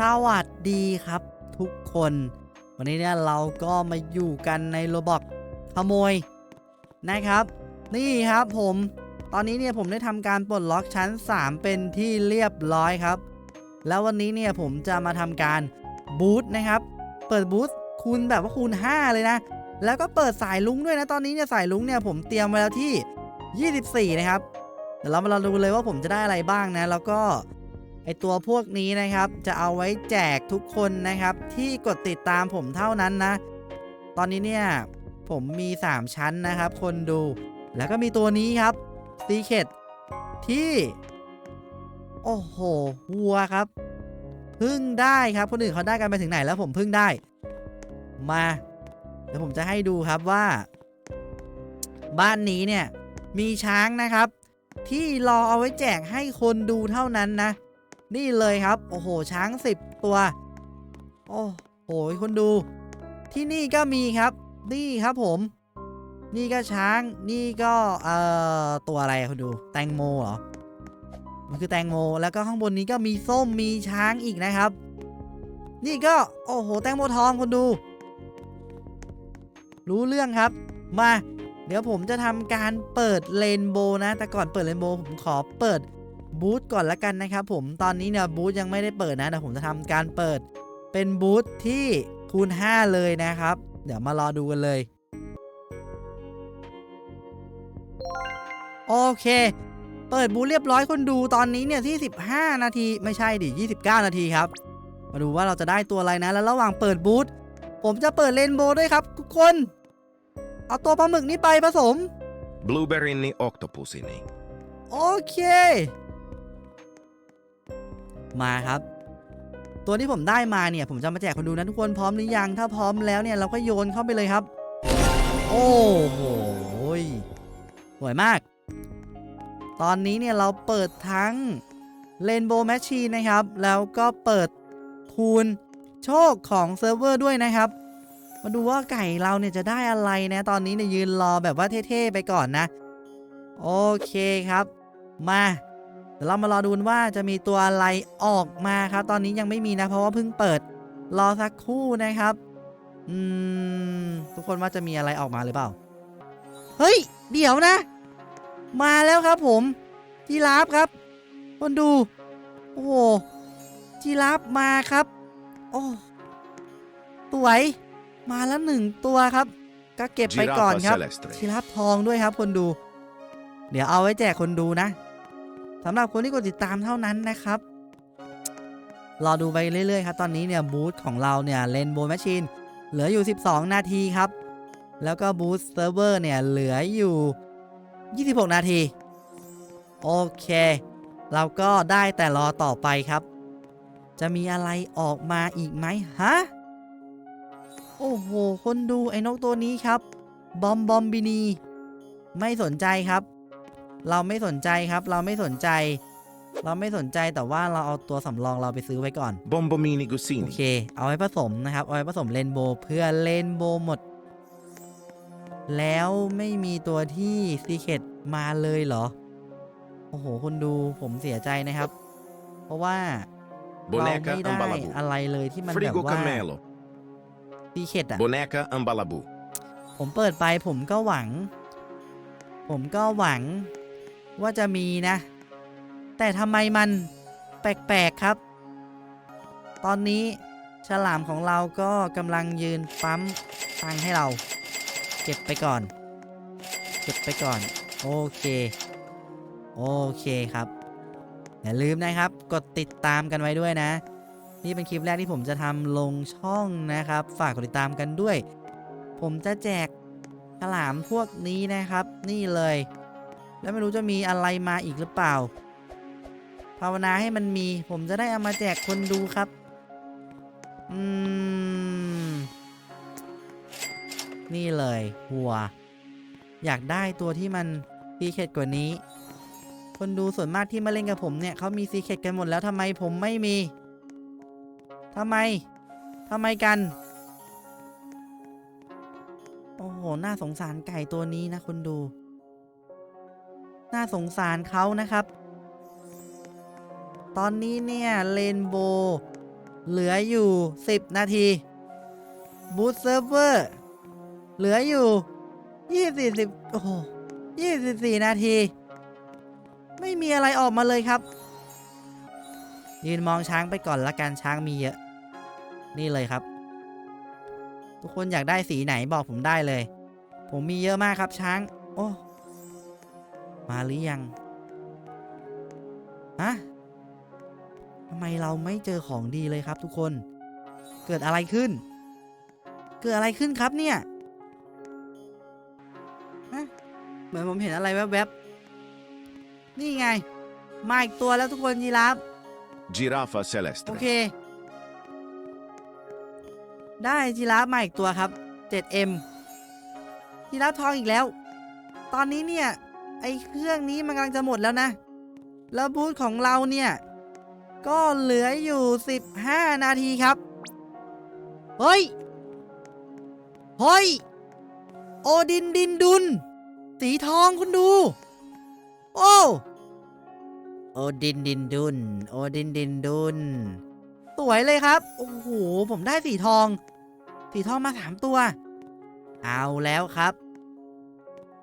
สวัสดีครับทุกคน วันนี้เนี่ยเราก็มาอยู่กันในโรบอกขโมยนะครับ นี่ครับผม ตอนนี้เนี่ยผมได้ทำการปลดล็อกชั้น 3 เป็นที่เรียบร้อยครับ แล้ววันนี้เนี่ยผมจะมาทำการบูทนะครับ เปิดบูทคูณแบบว่าคูณ 5 เลยนะ แล้วก็เปิดสายลุงด้วยนะ ตอนนี้เนี่ยสายลุงเนี่ยผมเตรียมไว้แล้วที่ 24 นะครับ เดี๋ยวเรามาดูเลยว่าผมจะได้อะไรบ้างนะ แล้วก็ ไอตัวพวกนี้นะครับ จะเอาไว้แจกทุกคนนะครับ ที่กดติดตามผมเท่านั้นนะ ตอนนี้เนี่ย ผมมี 3 ชั้นนะครับ คนดู แล้วก็มีตัวนี้ครับซีเคดที่ โอ้โหวัวครับพึ่งได้ครับ คนอื่นเขาได้กันไปถึงไหนแล้วผมพึ่งได้ มาเดี๋ยวผมจะให้ดูครับว่า บ้านนี้เนี่ย มีช้างนะครับ ที่รอเอาไว้แจกให้คนดูเท่านั้นนะ นี่เลยครับ โอ้โห ช้าง 10 ตัว โอ้โหคนดู ที่นี่ก็มีครับ นี่ครับผม นี่ก็ช้าง นี่ก็เอ่อตัวอะไรคุณดู แตงโมเหรอ มันคือแตงโม แล้วก็ข้างบนนี้ก็มีส้ม มีช้างอีกนะครับ นี่ก็ โอ้โห แตงโมทองคุณดู รู้เรื่องครับ มา เดี๋ยวผมจะทำการเปิดเรนโบนะ แต่ก่อนเปิดเรนโบผมขอเปิด บูธก่อนละกันนะครับผมตอนนี้เนี่ยบูธยังไม่ได้เปิดนะแต่ผมจะทำการเปิด เป็นบูธที่คูณ 5 เลยนะครับ เดี๋ยวมารอดูกันเลย โอเค เปิดบูธเรียบร้อยคนดูตอนนี้เนี่ยที่ 15 นาทีไม่ใช่ดิ 29 นาทีครับ มาดูว่าเราจะได้ตัวอะไรนะ แล้วระหว่างเปิดบูธผมจะเปิดเรนโบว์ด้วยครับทุกคน เอาตัวปลาหมึกนี้ไปผสม Blueberry ni octopus ni. โอเค มาครับ ตัวที่ผมได้มาเนี่ย ผมจะมาแจกคนดูนะทุกคนพร้อมหรือยัง ถ้าพร้อมแล้วเนี่ยเราก็โยนเข้าไปเลยครับ โอ้โหยสวยมาก ตอนนี้เนี่ยเราเปิดทั้ง Rainbow Machine นะครับ แล้วก็เปิดคูณโชคของเซิร์ฟเวอร์ด้วยนะครับ มาดูว่าไก่เราเนี่ยจะได้อะไรนะ ตอนนี้เนี่ยยืนรอแบบว่าเท่ๆไปก่อนนะ โอเคครับ มา ดี๋ยวเรามารอดูกันว่าจะมีตัวอะไรออกมาครับ ตอนนี้ยังไม่มีนะ เพราะว่าเพิ่งเปิด รอสักครู่นะครับ อืม ทุกคนว่าจะมีอะไรออกมาหรือเปล่า เฮ้ย เดี๋ยวนะ มาแล้วครับผมจีราฟครับ คนดู โอ้โหจีราฟมาครับ โอ้สวยมาแล้วหนึ่งตัวครับ ก็เก็บไปก่อน Giraffa ครับ celestre. ชีราฟทองด้วยครับ คนดู เดี๋ยวเอาไว้แจกคนดูนะ สำหรับคนที่กดติดตามเท่านั้นนะครับ รอดูไปเรื่อยๆครับ ตอนนี้เนี่ยบูธของเราเนี่ยเลนโบว์แมชชีนเหลืออยู่ 12 นาทีครับ แล้วก็บูธเซิร์ฟเวอร์เนี่ยเหลืออยู่ 26 นาที โอเค เราก็ได้แต่รอต่อไปครับ จะมีอะไรออกมาอีกไหมฮะ โอ้โห คนดูไอ้นกตัวนี้ครับ บอมบอมบินี ไม่สนใจครับ เราไม่สนใจครับ เราไม่สนใจ เราไม่สนใจแต่ว่าเราเอาตัวสำรองเราไปซื้อไว้ก่อน Bombomini โอ Gusini. เค เอาไว้ผสมนะครับ เอาไว้ผสมเรนโบว์เพื่อเรนโบว์หมด แล้วไม่มีตัวที่ซีเคดมาเลยเหรอ โอ้โหคนดูผมเสียใจนะครับ เพราะว่าเรา Boneca ไม่ได้ Ambalabu. อะไรเลยที่มันแบบ Frigo ว่า Camelo. ซีเคดอะ Boneca Ambalabu. ผมเปิดไปผมก็หวัง ผมก็หวัง ว่าจะมีนะ แต่ทำไมมันแปลกๆครับ ตอนนี้ฉลามของเราก็กำลังยืนปั๊มตังให้เรา เก็บไปก่อน เก็บไปก่อน โอเค โอเคครับ อย่าลืมนะครับ กดติดตามกันไว้ด้วยนะ นี่เป็นคลิปแรกที่ผมจะทำลงช่องนะครับ ฝากกดติดตามกันด้วย ผมจะแจกฉลามพวกนี้นะครับ นี่เลย แล้วไม่รู้จะมีอะไรมาอีกหรือเปล่า ภาวนาให้มันมี ผมจะได้เอามาแจกคนดูครับ อืม นี่เลยหัว อยากได้ตัวที่มันซีเคดกว่านี้ คนดูส่วนมากที่มาเล่นกับผมเนี่ยเขามีซีเคดกันหมดแล้วทำไมผมไม่มีทำไมทำไมกัน โอ้โห น่าสงสารไก่ตัวนี้นะคุณดู น่าสงสารเขานะครับ ตอนนี้เนี่ยเรนโบเหลืออยู่ 10 นาทีบูตเซิร์ฟเวอร์เหลืออยู่ 20สิบโอ้โห24 นาที ไม่มีอะไรออกมาเลยครับ ยืนมองช้างไปก่อนละกันช้างมีเยอะ นี่เลยครับ ทุกคนอยากได้สีไหนบอกผมได้เลย ผมมีเยอะมากครับช้าง โอ้ มาหรือยัง ฮะทำไมเราไม่เจอของดีเลยครับทุกคน เกิดอะไรขึ้น เกิดอะไรขึ้นครับเนี่ย ฮะ เหมือนผมเห็นอะไรแวบๆ นี่ไง มาอีกตัวแล้วทุกคนยีราฟ Giraffa โอ celestre. เค ได้จีราฟมาอีกตัวครับ 7M จีราฟทองอีกแล้ว ตอนนี้เนี่ย ไอเครื่องนี้มันกำลังจะหมดแล้วนะ แล้วบูธของเราเนี่ย ก็เหลืออยู่ 15 นาทีครับ เฮ้ย เฮ้ย โอดินดินดุน สีทองคุณดู โอ้ โอดินดินดุน โอดินดินดุน สวยเลยครับ โอ้โห ผมได้สีทอง สีทองมาสามตัว เอาแล้วครับ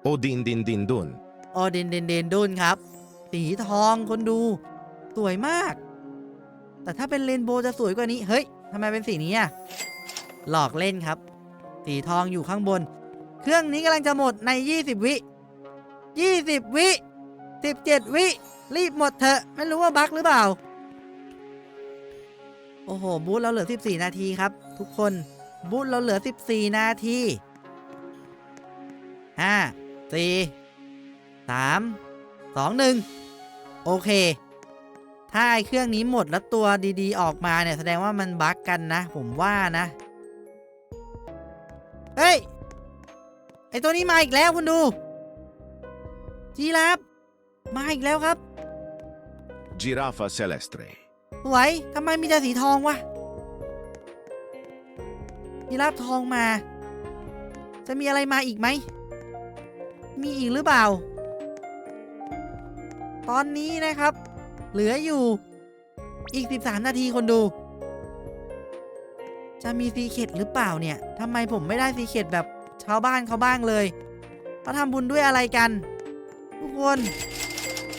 Odin din din dun. โอเดินดินดินดุนครับ สีทองคนดู สวยมาก แต่ถ้าเป็นเรนโบว์จะสวยกว่านี้ เฮ้ยทำไมเป็นสีนี้อะ หลอกเล่นครับ สีทองอยู่ข้างบน เครื่องนี้กำลังจะหมดใน 20 วิ 20 วิ 17 วิ รีบหมดเถอะ ไม่รู้ว่าบั๊กหรือเปล่า โอ้โห บูธเราเหลือ 14 นาทีครับ ทุกคน บูธเราเหลือ 14 นาที 5 4 3 2 1 โอเค ถ้าไอเครื่องนี้หมดแล้วตัวดีๆ ออกมาเนี่ย แสดงว่ามันบั๊กกันนะ ผมว่านะ เฮ้ย ไอตัวนี้มาอีกแล้วคุณดู จีราฟมาอีกแล้วครับ Giraffa celestre. สวยทำไมมีแต่สีทองวะยีราฟทองมา จะมีอะไรมาอีกไหม มีอีกหรือเปล่า ตอนนี้นะครับ เหลืออยู่อีก 13 นาทีคนดู จะมีซีเคดหรือเปล่าเนี่ยทำไมผมไม่ได้ซีเคดแบบชาวบ้านเขาบ้างเลยเขาทำบุญด้วยอะไรกัน ทุกคน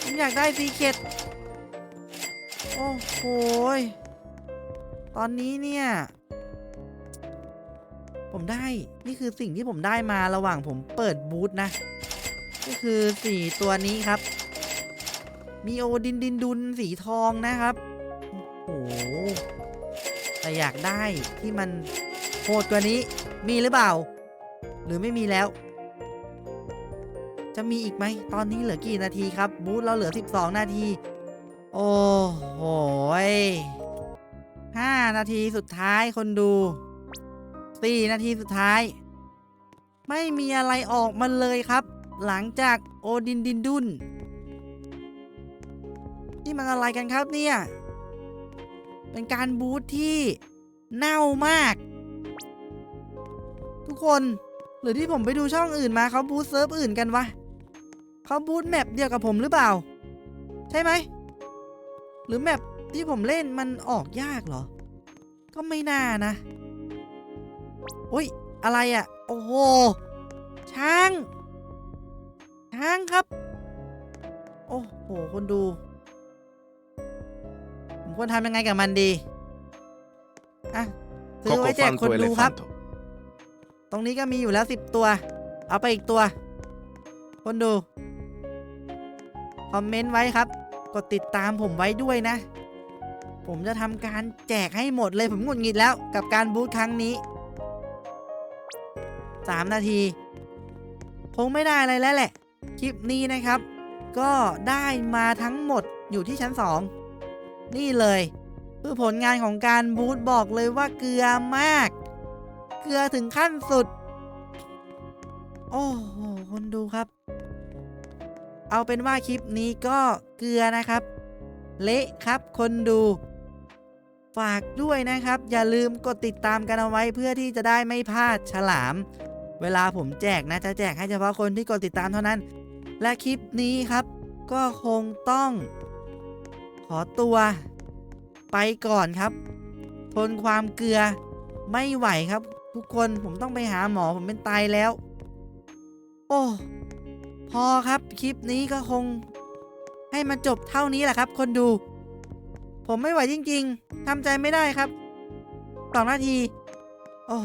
ผมอยากได้ซีเคดโอ้โหตอนนี้เนี่ย ผมได้นี่คือสิ่งที่ผมได้มาระหว่างผมเปิดบูธนะ ก็คือสี่ตัวนี้ครับ มีโอดินดินดุนสีทองนะครับ โอ้โห แต่อยากได้ที่มันโหดกว่านี้ มีหรือเปล่า หรือไม่มีแล้ว จะมีอีกไหม ตอนนี้เหลือกี่นาทีครับ บูธเราเหลือ 12 นาที โอ้โหยห้านาทีสุดท้ายคนดูสี่นาทีสุดท้าย ไม่มีอะไรออกมาเลยครับ หลังจากโอดินดินดุน นี่มันอะไรกันครับเนี่ย เป็นการบูทที่เน่ามาก ทุกคนหรือที่ผมไปดูช่องอื่นมาเขาบูทเซิร์ฟอื่นกันวะเขาบูทแมปเดียวกับผมหรือเปล่า ใช่ไหม หรือแมปที่ผมเล่นมันออกยากเหรอ ก็ไม่น่านะโอ้ยอะไรอะ่ะ โอ้โห ช้าง ช้างครับ โอ้โห คนดู ควรทำยังไงกับมันดีอะซื้อไว้แจกคน Cocofanto ดูครับ elefanto. ตรงนี้ก็มีอยู่แล้วสิบตัว เอาไปอีกตัว คนดู คอมเมนต์ไว้ครับ กดติดตามผมไว้ด้วยนะ ผมจะทำการแจกให้หมดเลยผมหงุดหงิดแล้วกับการบูธครั้งนี้3นาทีคงไม่ได้อะไรแล้วแหละ คลิปนี้นะครับ ก็ได้มาทั้งหมดอยู่ที่ชั้น 2 นี่เลยคือผลงานของการบูธบอกเลยว่าเกลือมาก เกลือถึงขั้นสุด โอ้โหคนดูครับ เอาเป็นว่าคลิปนี้ก็เกลือนะครับ เละครับคนดู ฝากด้วยนะครับ อย่าลืมกดติดตามกันเอาไว้เพื่อที่จะได้ไม่พลาดฉลาม เวลาผมแจกนะจะแจกให้เฉพาะคนที่กดติดตามเท่านั้น และคลิปนี้ครับ ก็คงต้อง ขอตัว ไปก่อนครับ ทนความเกลือไม่ไหวครับ ทุกคนผมต้องไปหาหมอผมเป็นไตแล้ว โอ้พอครับคลิปนี้ก็คง ให้มันจบเท่านี้แหละครับ คนดู ผมไม่ไหวจริง ๆทำใจไม่ได้ครับสองนาที โอ้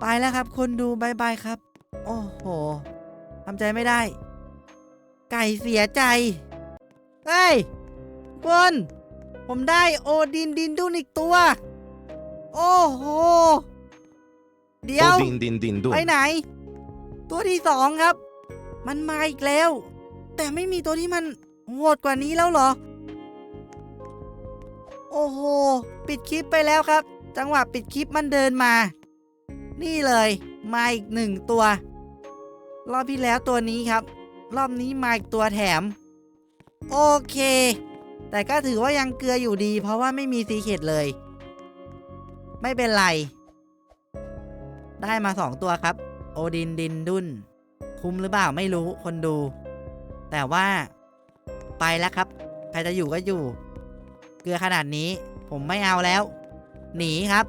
ไปแล้วครับ คนดูบายบายครับ โอ้โหทำใจไม่ได้ ไก่เสียใจ เฮ้ยทุกคนผมได้โอดินดินดุนอีกตัว โอ้โห เดี๋ยว Odin din din dun. ไปไหน ตัวที่สองครับ มันมาอีกแล้ว แต่ไม่มีตัวที่มันโหดกว่านี้แล้วเหรอ โอ้โห ปิดคลิปไปแล้วครับ จังหวะปิดคลิปมันเดินมา นี่เลย มาอีกหนึ่งตัว รอบที่แล้วตัวนี้ครับ รอบนี้มาอีกตัวแถม โอเค แต่ก็ถือว่ายังเกลืออยู่ดี เพราะว่าไม่มีซีเคดเลย ไม่เป็นไร ได้มาสองตัวครับ โอดินดินดุนคุ้มหรือเปล่าไม่รู้คนดู แต่ว่าไปแล้วครับ ใครจะอยู่ก็อยู่ เกลือขนาดนี้ ผมไม่เอาแล้ว หนีครับ